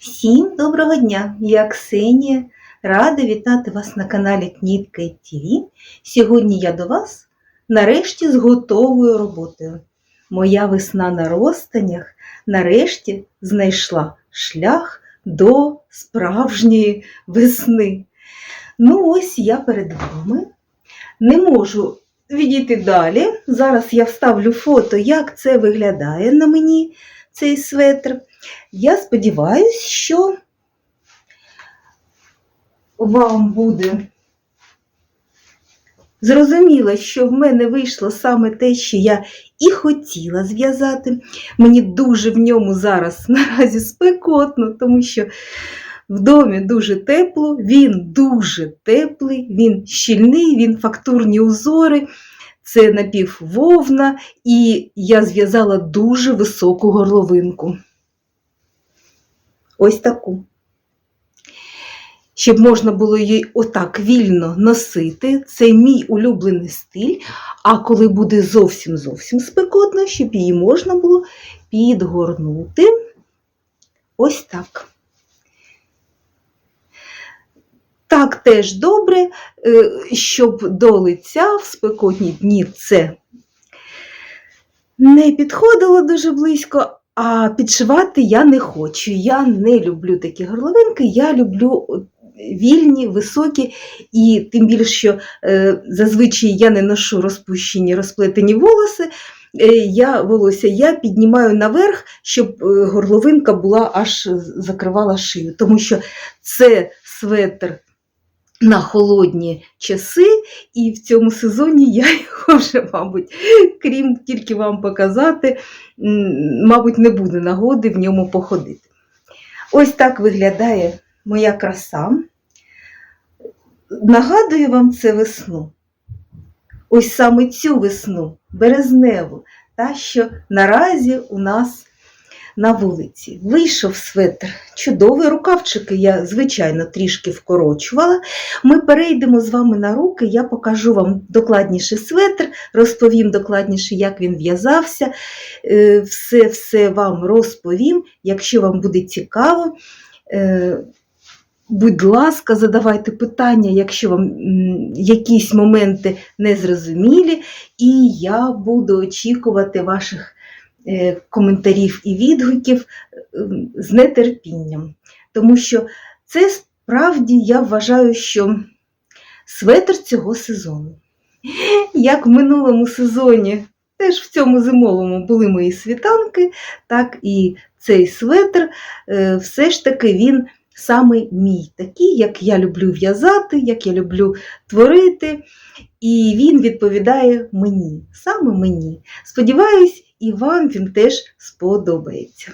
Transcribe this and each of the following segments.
Всім доброго дня! Я Ксенія. Рада вітати вас на каналі Кнітка ТВ. Сьогодні я до вас нарешті з готовою роботою. Моя весна на розстанях нарешті знайшла шлях до справжньої весни. Ну, ось я перед вами. Не можу відійти далі. Зараз я вставлю фото, як це виглядає на мені, цей светр. Я сподіваюся, що вам буде зрозуміло, що в мене вийшло саме те, що я і хотіла зв'язати. Мені дуже в ньому зараз наразі спекотно, тому що в домі дуже тепло, він дуже теплий, він щільний, він фактурні узори. Це напіввовна, і я зв'язала дуже високу горловинку. Ось таку. Щоб можна було її отак вільно носити. Це мій улюблений стиль. А коли буде зовсім зовсім спекотно, щоб її можна було підгорнути. Ось так. Так теж добре, е, щоб до лиця в спекотні дні це не підходило дуже близько, а підшивати я не хочу. Я не люблю такі горловинки, я люблю вільні, високі, і тим більше, що е, зазвичай я не ношу розпущені, розплетені волоси. е, Я волосся я піднімаю наверх, щоб е, горловинка була аж закривала шию, тому що це светр на холодні часи, і в цьому сезоні я його вже, мабуть, крім тільки вам показати, мабуть, не буде нагоди в ньому походити. Ось так виглядає моя краса. Нагадую вам це весну. Ось саме цю весну, березневу, та, що наразі у нас на вулиці. Вийшов светр чудовий, рукавчики я, звичайно, трішки вкорочувала. Ми перейдемо з вами на руки, я покажу вам докладніше светр, розповім докладніше, як він в'язався. Е, Все-все вам розповім. Якщо вам буде цікаво, е, будь ласка, задавайте питання, якщо вам якісь моменти незрозумілі, і я буду очікувати ваших коментарів і відгуків е, з нетерпінням. Тому що це справді я вважаю, що светр цього сезону. Як в минулому сезоні, теж в цьому зимовому були мої світанки, так і цей светр, е, все ж таки він саме мій, такий, як я люблю в'язати, як я люблю творити, і він відповідає мені, саме мені. Сподіваюсь, і вам він теж сподобається.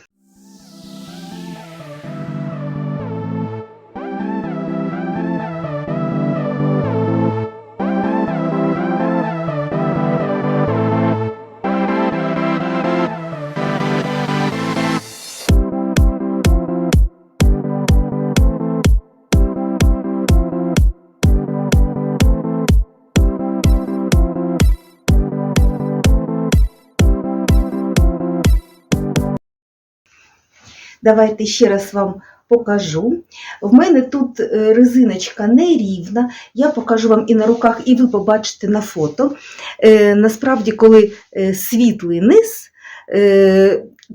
Давайте ще раз вам покажу. В мене тут е, резиночка нерівна, я покажу вам і на руках, і ви побачите на фото. Е, Насправді, коли е, світлий низ,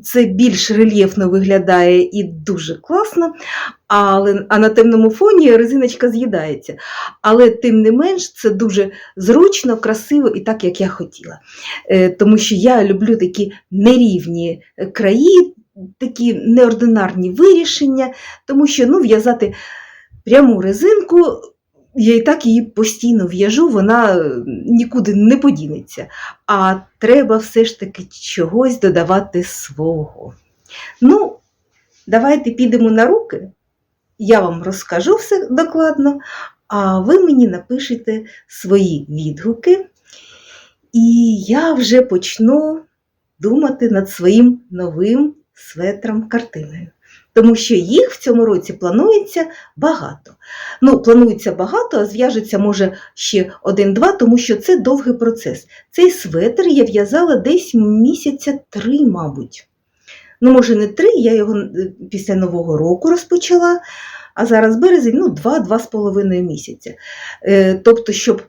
це більш рельєфно виглядає і дуже класно, але, а на темному фоні резиночка з'їдається. Але тим не менш це дуже зручно, красиво і так, як я хотіла. Тому що я люблю такі нерівні краї, такі неординарні вирішення, тому що ну, в'язати пряму резинку, я і так її постійно в'яжу, вона е, нікуди не подінеться. А треба все ж таки чогось додавати свого. Ну, давайте підемо на руки. Я вам розкажу все докладно, а ви мені напишете свої відгуки, і я вже почну думати над своїм новим светром картиною. Тому що їх в цьому році планується багато. Ну, планується багато, а зв'яжеться може ще один-два, тому що це довгий процес. Цей светр я в'язала десь місяця три, мабуть. Ну, може, не три, я його е, після Нового року розпочала, а зараз березень, ну, два-два з половиною місяця. Е, Тобто, щоб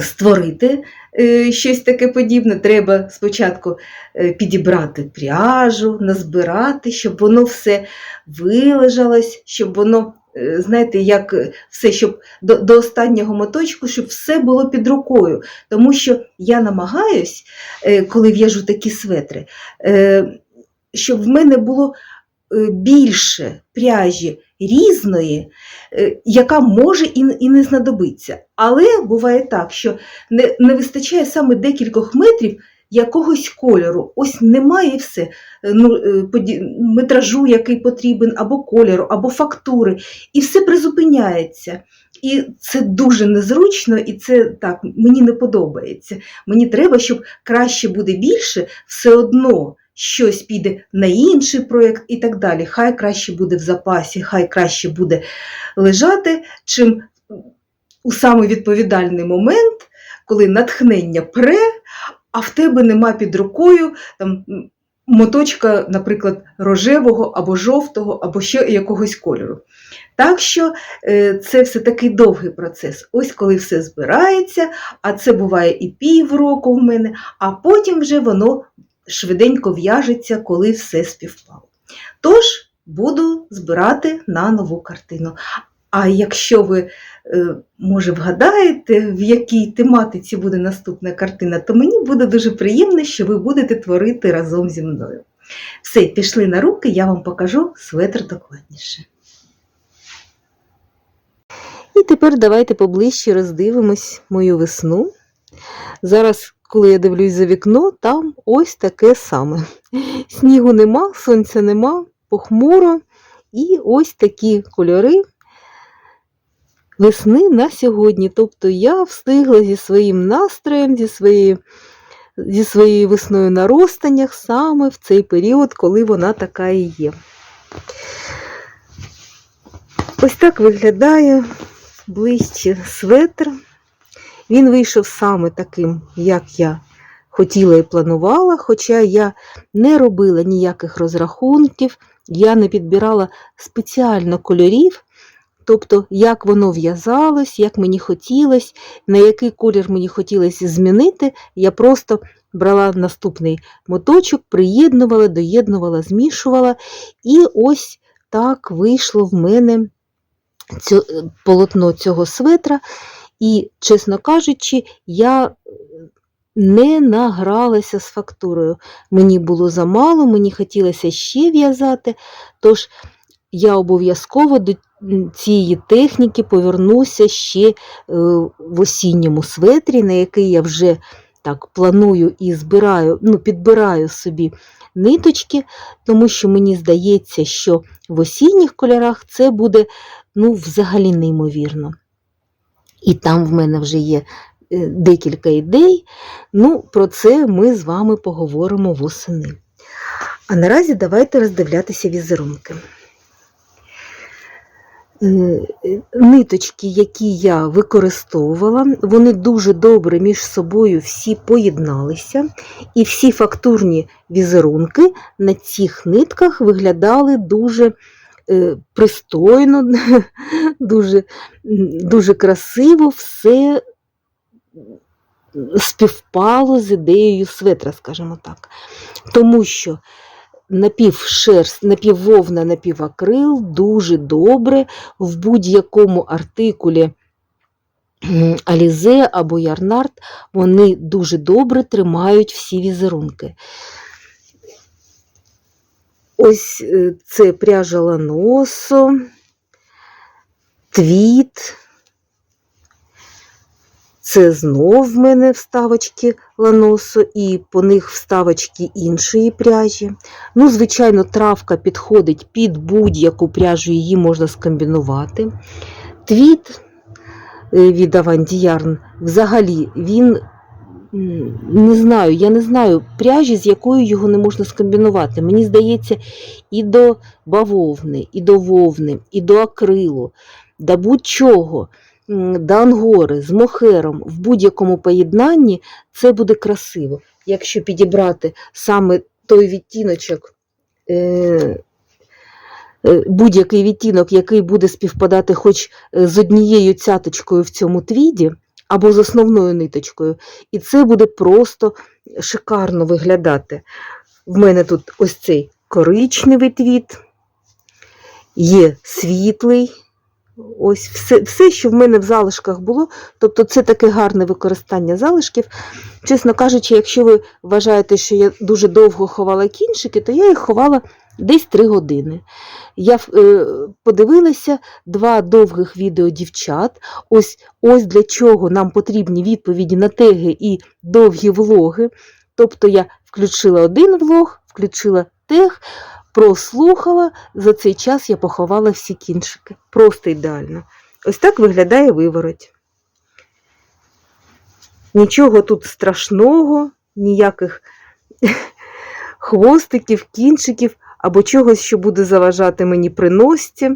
створити е, щось таке подібне, треба спочатку е, підібрати пряжу, назбирати, щоб воно все вилежалось, щоб воно, е, знаєте, як е, все, щоб до, до останнього моточку, щоб все було під рукою. Тому що я намагаюсь, е, коли в'яжу такі светри, е, щоб в мене було е, більше пряжі різної, е, яка може і, не знадобиться. Але буває так, що не, не вистачає саме декількох метрів якогось кольору. Ось немає все. Е, Ну, е, метражу, який потрібен, або кольору, або фактури, і все призупиняється. І це дуже незручно, і це так мені не подобається. Мені треба, щоб краще буде більше, все одно щось піде на інший проєкт і так далі. Хай краще буде в запасі, хай краще буде лежати, чим у самий відповідальний момент, коли натхнення пре, а в тебе нема під рукою там, моточка, наприклад, рожевого або жовтого, або ще якогось кольору. Так що е, це все такий довгий процес. Ось коли все збирається, а це буває і півроку в мене, а потім вже воно швиденько в'яжеться, коли все співпало. Тож буду збирати на нову картину. А якщо ви, е, може, вгадаєте, в якій тематиці буде наступна картина, то мені буде дуже приємно, що ви будете творити разом зі мною. Все, пішли на руки, я вам покажу светр докладніше. І тепер давайте поближче роздивимось мою весну. Зараз, коли я дивлюсь за вікно, там ось таке саме. Снігу нема, сонця нема, похмуро. І ось такі кольори весни на сьогодні. Тобто я встигла зі своїм настроєм, зі своєю, зі своєю весною на розстанях саме в цей період, коли вона така і є. Ось так виглядає ближче светр. Він вийшов саме таким, як я хотіла і планувала, хоча я не робила ніяких розрахунків, я не підбирала спеціально кольорів, тобто, як воно в'язалось, як мені хотілося, на який колір мені хотілося змінити, я просто брала наступний моточок, приєднувала, доєднувала, змішувала, і ось так вийшло в мене полотно цього светра. І, чесно кажучи, я не награлася з фактурою. Мені було замало, мені хотілося ще в'язати, тож я обов'язково до цієї техніки повернуся ще е, в осінньому светрі, на який я вже так планую і збираю, ну, підбираю собі ниточки, тому що мені здається, що в осінніх кольорах це буде ну, взагалі неймовірно. І там в мене вже є е, декілька ідей. Ну, про це ми з вами поговоримо восени. А наразі давайте роздивлятися візерунки. Е, Ниточки, які я використовувала, вони дуже добре між собою всі поєдналися, і всі фактурні візерунки на цих нитках виглядали дуже е, пристойно, дуже, дуже красиво, все співпало з ідеєю светра, скажімо так. Тому що напівшерсть, напіввовна, напівакрил дуже добре в будь-якому артикулі Алізе або Ярнард, вони дуже добре тримають всі візерунки. Ось е, це пряжа ланосо, твіт. Це знов в мене вставочки ланосо, і по них вставочки іншої пряжі. Ну, звичайно, травка підходить під будь-яку пряжу, її можна скомбінувати. Твіт е, від Yarn взагалі він не знаю, я не знаю пряжі, з якою його не можна скомбінувати. Мені здається, і до бавовни, і до вовни, і до акрилу, до будь-чого, до ангори з мохером в будь-якому поєднанні це буде красиво. Якщо підібрати саме той відтіночок, е, е, будь-який відтінок, який буде співпадати хоч е, з однією цяточкою в цьому твіді, або з основною ниточкою. І це буде просто шикарно виглядати. В мене тут ось цей коричневий твіт, є світлий. Ось все, все, що в мене в залишках було. Тобто це таке гарне використання залишків. Чесно кажучи, якщо ви вважаєте, що я дуже довго ховала кінчики, то я їх ховала десь 3 години. Я е, подивилася два довгих відео дівчат. Ось, ось для чого нам потрібні відповіді на теги і довгі влоги. Тобто я включила один влог, включила тег, прослухала, за цей час я поховала всі кінчики. Просто ідеально. Ось так виглядає вивороть. Нічого тут страшного, ніяких хвостиків, кінчиків або чогось, що буде заважати мені при носці.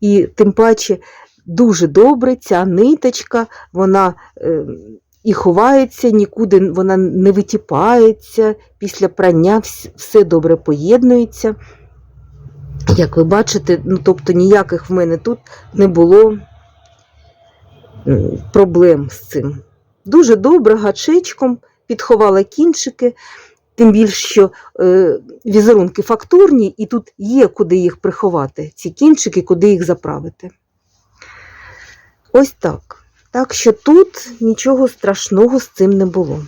І тим паче дуже добре ця ниточка, вона е, і ховається, нікуди вона не витіпається, після прання все добре поєднується. Як ви бачите, ну, тобто ніяких в мене тут не було проблем з цим. Дуже добре гачечком підховала кінчики, тим більше, що е, візерунки фактурні, і тут є куди їх приховати, ці кінчики, куди їх заправити. Ось так. Так що тут нічого страшного з цим не було.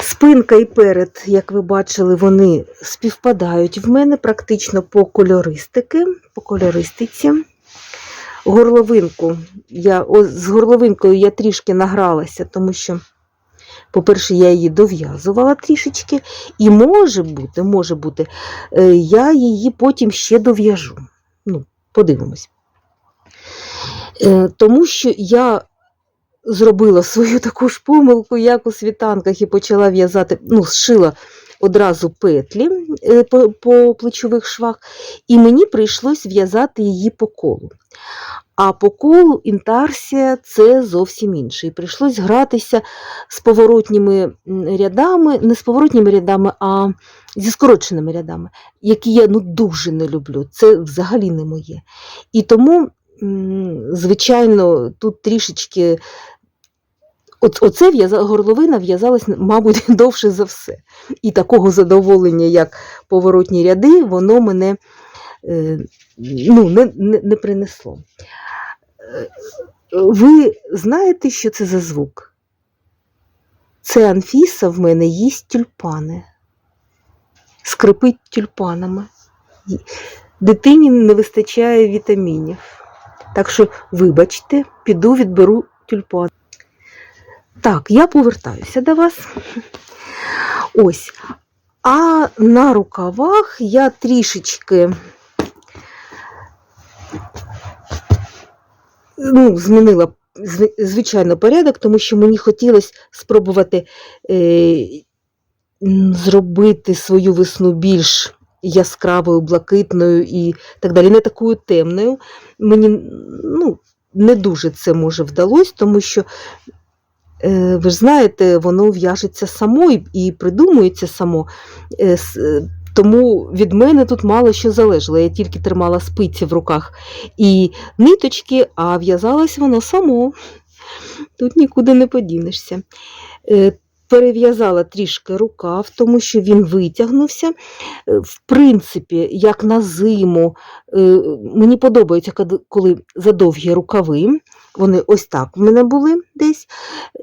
Спинка і перед, як ви бачили, вони співпадають в мене практично по кольористики, по кольористиці. Горловинку я, о, з горловинкою я трішки награлася, тому що, по-перше, я її дов'язувала трішечки, і може бути, може бути, е, я її потім ще дов'яжу. Ну, подивимось. Е, Тому що я зробила свою таку ж помилку, як у світанках, і почала в'язати, ну, зшила одразу петлі е, по, плечових швах, і мені прийшлось в'язати її по колу. А по колу інтарсія це зовсім інше. І прийшлось гратися з поворотніми рядами, не з поворотніми рядами, а зі скороченими рядами, які я ну, дуже не люблю. Це взагалі не моє. І тому, звичайно, тут трішечки. От, оце горловина в'язалась, мабуть, довше за все. І такого задоволення, як поворотні ряди, воно мене е, ну, не, не, не принесло. Е, Ви знаєте, що це за звук? Це Анфіса в мене їсть тюльпани, скрипить тюльпанами. Дитині не вистачає вітамінів. Так що, вибачте, піду відберу тюльпан. Так, я повертаюся до вас. Ось. А на рукавах я трішечки ну, змінила звичайно порядок, тому що мені хотілося спробувати е, зробити свою весну більш яскравою, блакитною і так далі, не такою темною. Мені ну, не дуже це може вдалося, тому що Ви ж знаєте, воно в'яжеться само і, придумується само. Е, е, Тому від мене тут мало що залежало. Я тільки тримала спиці в руках і ниточки, а в'язалось воно само. Тут нікуди не подінешся. Е, Перев'язала трішки рукав, тому що він витягнувся. Е, В принципі, як на зиму, е, мені подобається, коли задовгі рукави. Вони ось так в мене були десь.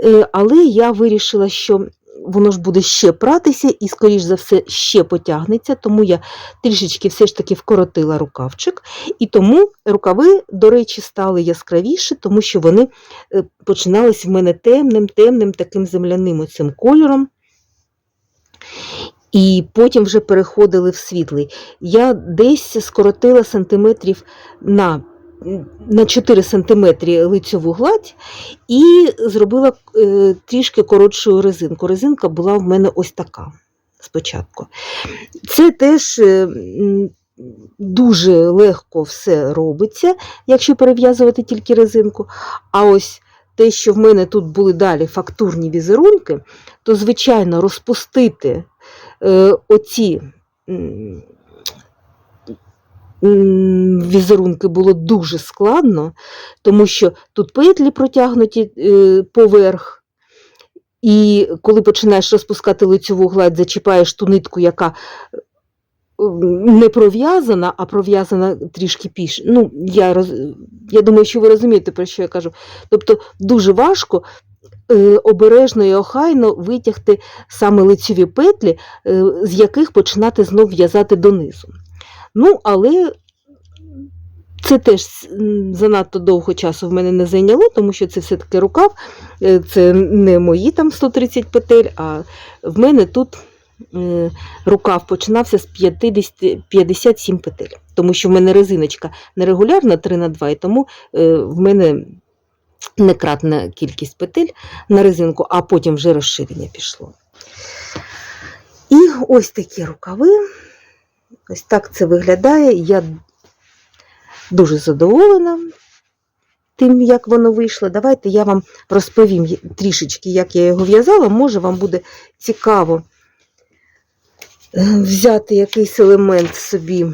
Е, Але я вирішила, що воно ж буде ще пратися і, скоріш за все, ще потягнеться, тому я трішечки все ж таки вкоротила рукавчик. І тому рукави, до речі, стали яскравіші, тому що вони е, починались в мене темним, темним, таким земляним оцим кольором. І потім вже переходили в світлий. Я десь скоротила сантиметрів на, на 4 сантиметри лицьову гладь і зробила е, трішки коротшу резинку. Резинка була в мене ось така спочатку. Це теж е, дуже легко все робиться, якщо перев'язувати тільки резинку. А ось те, що в мене тут були далі фактурні візерунки, то, звичайно, розпустити е, оці візерунки було дуже складно, тому що тут петлі протягнуті е, поверх. І коли починаєш розпускати лицьову гладь, зачіпаєш ту нитку, яка е, не пров'язана, а пров'язана трішки піш. Ну, я, роз... я думаю, що ви розумієте, про що я кажу. Тобто дуже важко е, обережно і охайно витягти саме лицьові петлі, з яких починати знов в'язати донизу. Ну, але це теж занадто довго часу в мене не зайняло, тому що це все-таки рукав, е, це не мої там 130 петель, а в мене тут е, рукав починався з 50, 57 петель, тому що в мене резиночка нерегулярна 3 на 2 і тому е, в мене некратна кількість петель на резинку, а потім вже розширення пішло. І ось такі рукави. Ось так це виглядає. Я дуже задоволена тим, як воно вийшло. Давайте я вам розповім трішечки, як я його в'язала. Може, вам буде цікаво е, взяти якийсь елемент собі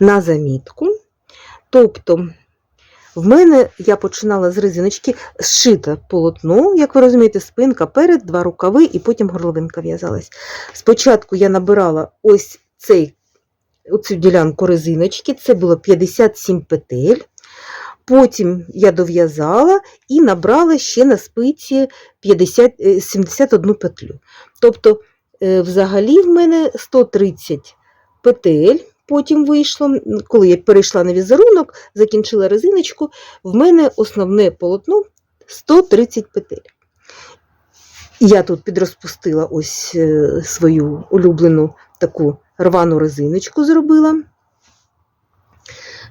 на замітку. Тобто, в мене я починала з резиночки, зшите полотно, як ви розумієте, спинка перед, два рукави, і потім горловинка в'язалась. Спочатку я набирала ось цей, оцю ділянку резиночки, це було 57 петель. Потім я дов'язала і набрала ще на спиці 50, е, 71 петлю. Тобто, е, взагалі, в мене 130 петель. Потім вийшло, коли я перейшла на візерунок, закінчила резиночку, в мене основне полотно 130 петель. Я тут підрозпустила ось е, свою улюблену таку рвану резиночку зробила.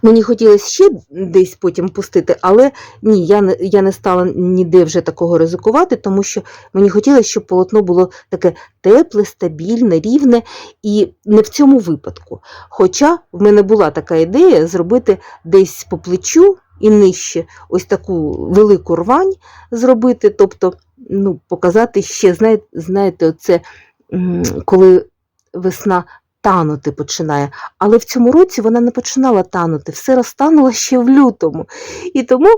Мені хотілося ще десь потім пустити, але ні, я не, я не стала ніде вже такого ризикувати, тому що мені хотілося, щоб полотно було таке тепле, стабільне, рівне, і не в цьому випадку. Хоча в мене була така ідея зробити десь по плечу і нижче ось таку велику рвань зробити, тобто ну, показати ще, знаєте, знаєте, оце, коли весна танути починає. Але в цьому році вона не починала танути, все розтануло ще в лютому. І тому,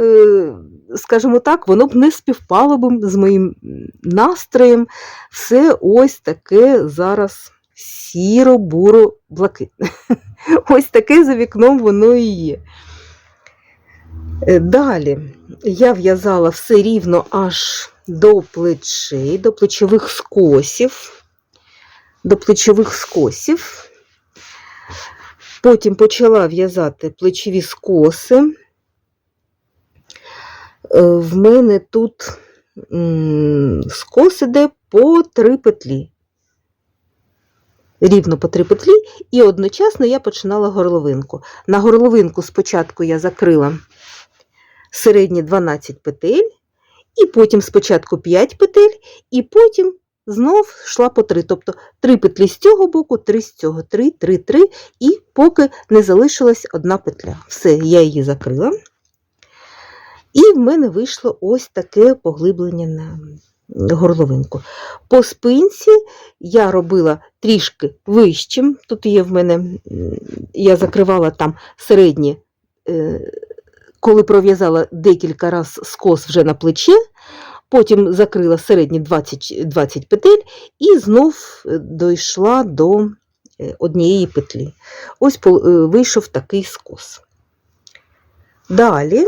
е, скажімо так, воно б не співпало б з моїм настроєм. Все ось таке зараз сіро-буро-блакитне. Ось таке за вікном воно і є. Е, Далі я в'язала все рівно аж до плечей, до плечових скосів. До плечових скосів. Потім почала в'язати плечові скоси. Е, В мене тут скос іде по три петлі. Рівно по три петлі, і одночасно я починала горловинку. На горловинку спочатку я закрила середні 12 петель, і потім спочатку 5 петель, і потім знов йшла по 3. Тобто 3 петлі з цього боку, 3 з цього, 3, 3, 3, і поки не залишилась одна петля. Все, я її закрила. І в мене вийшло ось таке поглиблення на горловинку. По спинці я робила трішки вищим. Тут є в мене, я закривала там середні, е, коли пров'язала декілька разів скос вже на плече, потім закрила середні 20, 20 петель і знов е, дійшла до е, однієї петлі. Ось е, вийшов такий скос. Далі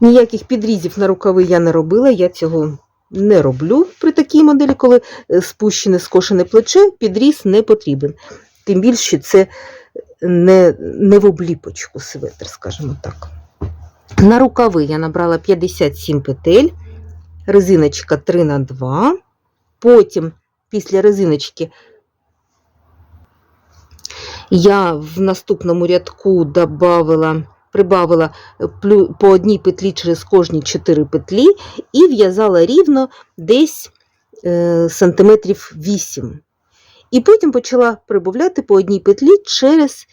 ніяких підрізів на рукави я не робила, я цього не роблю при такій моделі, коли спущене скошене плече, підріз не потрібен. Тим більше це не, не в обліпочку светр, скажімо так. На рукави я набрала 57 петель, резиночка 3 на 2 потім після резиночки я в наступному рядку добавила, прибавила по одній петлі через кожні 4 петлі і в'язала рівно десь е, сантиметрів 8. І потім почала прибавляти по одній петлі через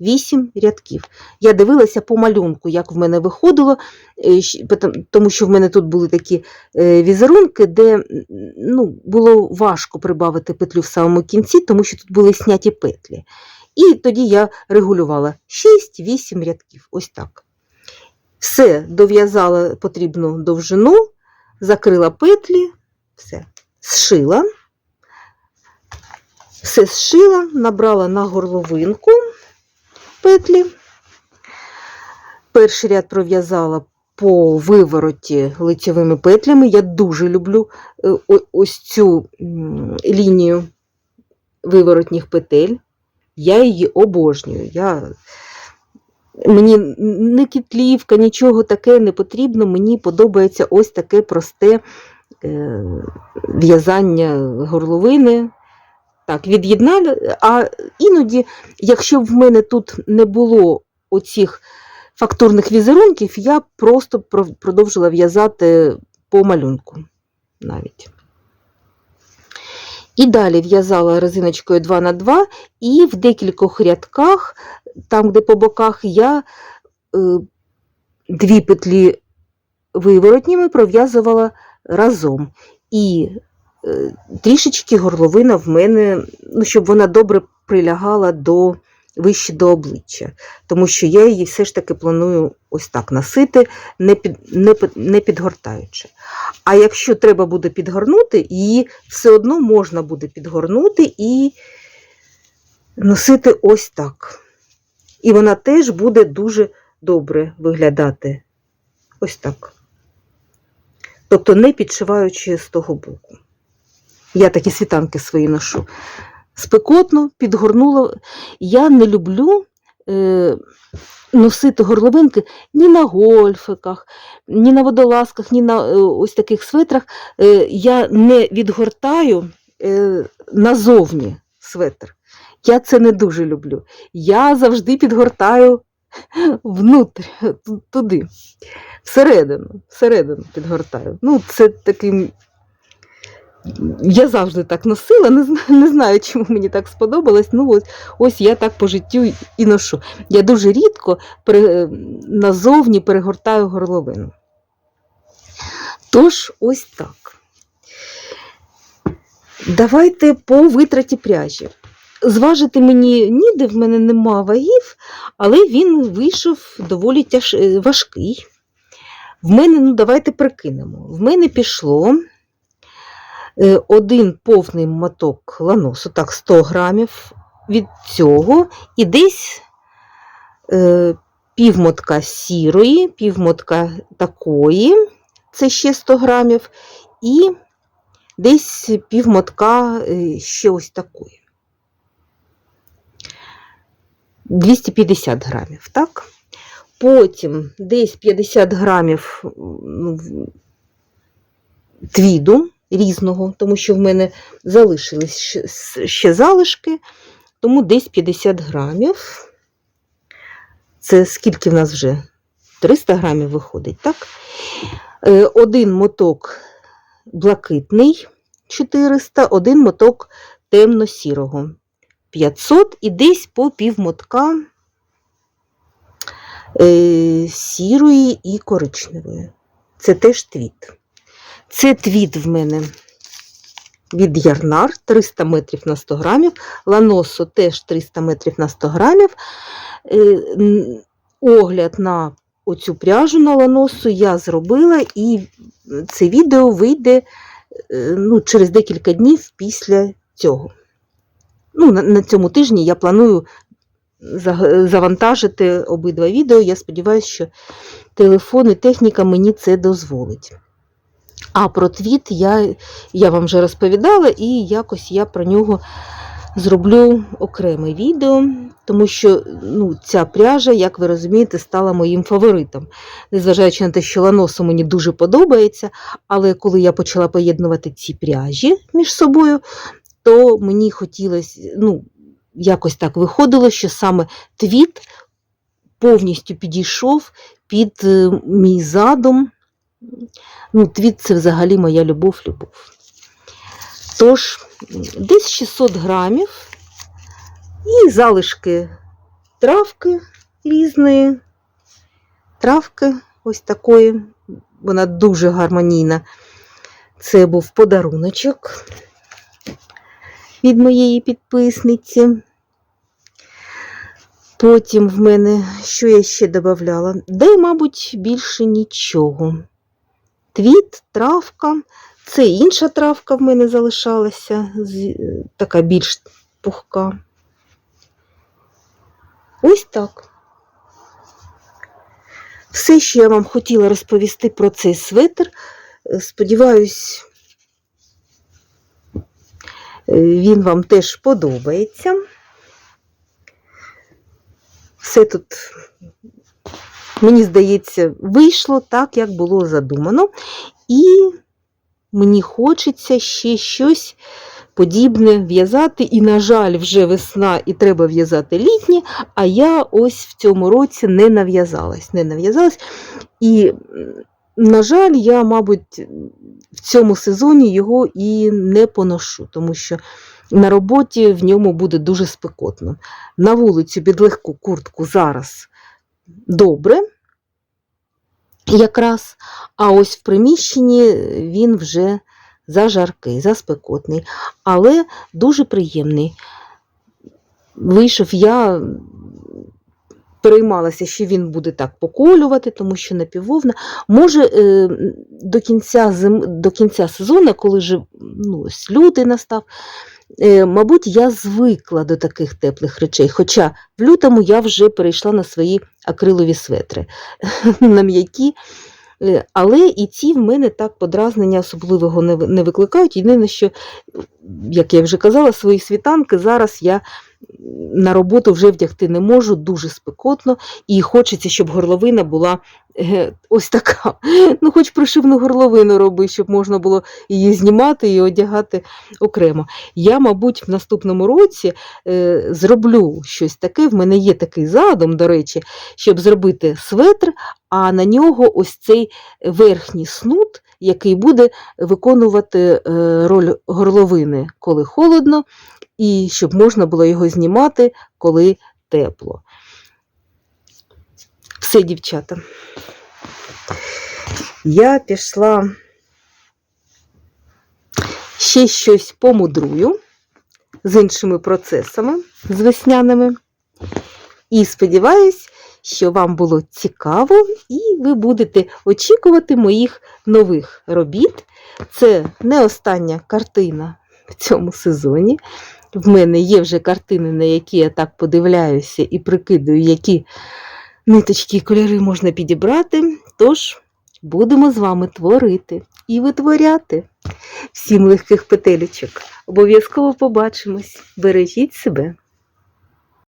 6-8 рядків. Я дивилася по малюнку, як в мене виходило, е, тому що в мене тут були такі е, візерунки, де ну, було важко прибавити петлю в самому кінці, тому що тут були сняті петлі. І тоді я регулювала 6-8 рядків. Ось так. Все, дов'язала потрібну довжину, закрила петлі, все, зшила. Все зшила, набрала на горловинку петлі. Перший ряд пров'язала по вивороті лицьовими петлями. Я дуже люблю е, ось цю лінію виворотніх петель. Я її обожнюю. Я... Мені не кітлівка, нічого таке не потрібно. Мені подобається ось таке просте е, в'язання горловини. Так, від'єднали. А іноді, якщо в мене тут не було оцих фактурних візерунків, я просто продовжила в'язати по малюнку навіть. І далі в'язала резиночкою 2 на 2 і в декількох рядках, там, де по боках, я е, дві петлі виворотніми пров'язувала разом. І трішечки горловина в мене, ну, щоб вона добре прилягала до вище до обличчя, тому що я її все ж таки планую ось так носити, не, під, не, не підгортаючи. А якщо треба буде підгорнути, її все одно можна буде підгорнути і носити ось так. І вона теж буде дуже добре виглядати. Ось так. Тобто не підшиваючи з того боку. Я такі світанки свої ношу. Спекотно, підгорнула. Я не люблю е, носити горловинки ні на гольфиках, ні на водолазках, ні на е, ось таких светрах. Е, я не відгортаю е, назовні светр. Я це не дуже люблю. Я завжди підгортаю внутрі, туди, всередину, всередину підгортаю. Ну, це таким. Я завжди так носила, не не знаю, чому мені так сподобалось. Ну, ось, ось я так по життю і ношу. Я дуже рідко пере, назовні перегортаю горловину. Тож, ось так. Давайте по витраті пряжі. Зважити мені ніде, в мене нема вагів, але він вийшов доволі тяж... важкий. В мене, ну давайте прикинемо. В мене пішло один повний моток ланосу, так, 100 грамів від цього, і десь е, півмотка сірої, півмотка такої, це ще 100 грамів, і десь півмотка е, ще ось такої. 250 грамів, так? Потім десь 50 грамів твіду різного, тому що в мене залишились ще, залишки, тому десь 50 грамів. Це скільки в нас вже? 300 грамів виходить, так? Е, Один моток блакитний 400, один моток темно-сірого 500 і десь по півмотка е, сірої і коричневої. Це теж твіт. Це твіт в мене від Ярнар 300 метрів на 100 грамів, ланосо теж 300 метрів на 100 грамів. Е, Огляд на оцю пряжу на ланосу я зробила, і це відео вийде е, ну, через декілька днів після цього. Ну, на, на цьому тижні я планую завантажити обидва відео. Я сподіваюся, що телефон і техніка мені це дозволить. А про твіт я, я вам вже розповідала, і якось я про нього зроблю окреме відео, тому що ну, ця пряжа, як ви розумієте, стала моїм фаворитом. Незважаючи на те, що ланосу мені дуже подобається, але коли я почала поєднувати ці пряжі між собою, то мені хотілося, ну, якось так виходило, що саме твіт повністю підійшов під е, мій задум. Ну, твіт це взагалі моя любов-любов. Тож, десь 600 грамів і залишки травки різної. Травки ось такої, вона дуже гармонійна. Це був подаруночок від моєї підписниці. Потім в мене, що я ще додавала? Да й, мабуть, більше нічого. Твіт, травка. Це інша травка в мене залишалася, така більш пухка. Ось так. Все, що я вам хотіла розповісти про цей светр. Е, Сподіваюсь, е, він вам теж подобається. Все тут, мені здається, вийшло так, як було задумано. І мені хочеться ще щось подібне в'язати. І, на жаль, вже весна і треба в'язати літнє, а я ось в цьому році не нав'язалась. Не нав'язалась. І, на жаль, я, мабуть, в цьому сезоні його і не поношу, тому що на роботі в ньому буде дуже спекотно. На вулицю під легку куртку зараз добре, якраз, а ось в приміщенні він вже зажаркий, заспекотний, але дуже приємний. Вийшов я. Переймалася, що він буде так поколювати, тому що напіввовна. Може, е, до кінця, зим... до кінця сезону, коли вже ну, лютий настав, мабуть, я звикла до таких теплих речей. Хоча в лютому я вже перейшла на свої акрилові светри, на м'які. Е, Але і ці в мене так подразнення особливого не викликають. Єдине, що, як я вже казала, свої світанки зараз я на роботу вже вдягти не можу, дуже спекотно, і хочеться, щоб горловина була е, ось така. Ну, хоч пришивну горловину роби, щоб можна було її знімати і одягати окремо. Я, мабуть, в наступному році е, зроблю щось таке. В мене є такий задум, до речі, щоб зробити светр, а на нього ось цей верхній снуд, який буде виконувати е, роль горловини, коли холодно, і щоб можна було його знімати, коли тепло. Все, дівчата. Я пішла ще щось помудрую з іншими процесами, з весняними. І сподіваюсь, що вам було цікаво, і ви будете очікувати моїх нових робіт. Це не остання картина в цьому сезоні. В мене є вже картини, на які я так подивляюся і прикидую, які ниточки і кольори можна підібрати. Тож будемо з вами творити і витворяти. Всім легких петелечок. Обов'язково побачимось. Бережіть себе.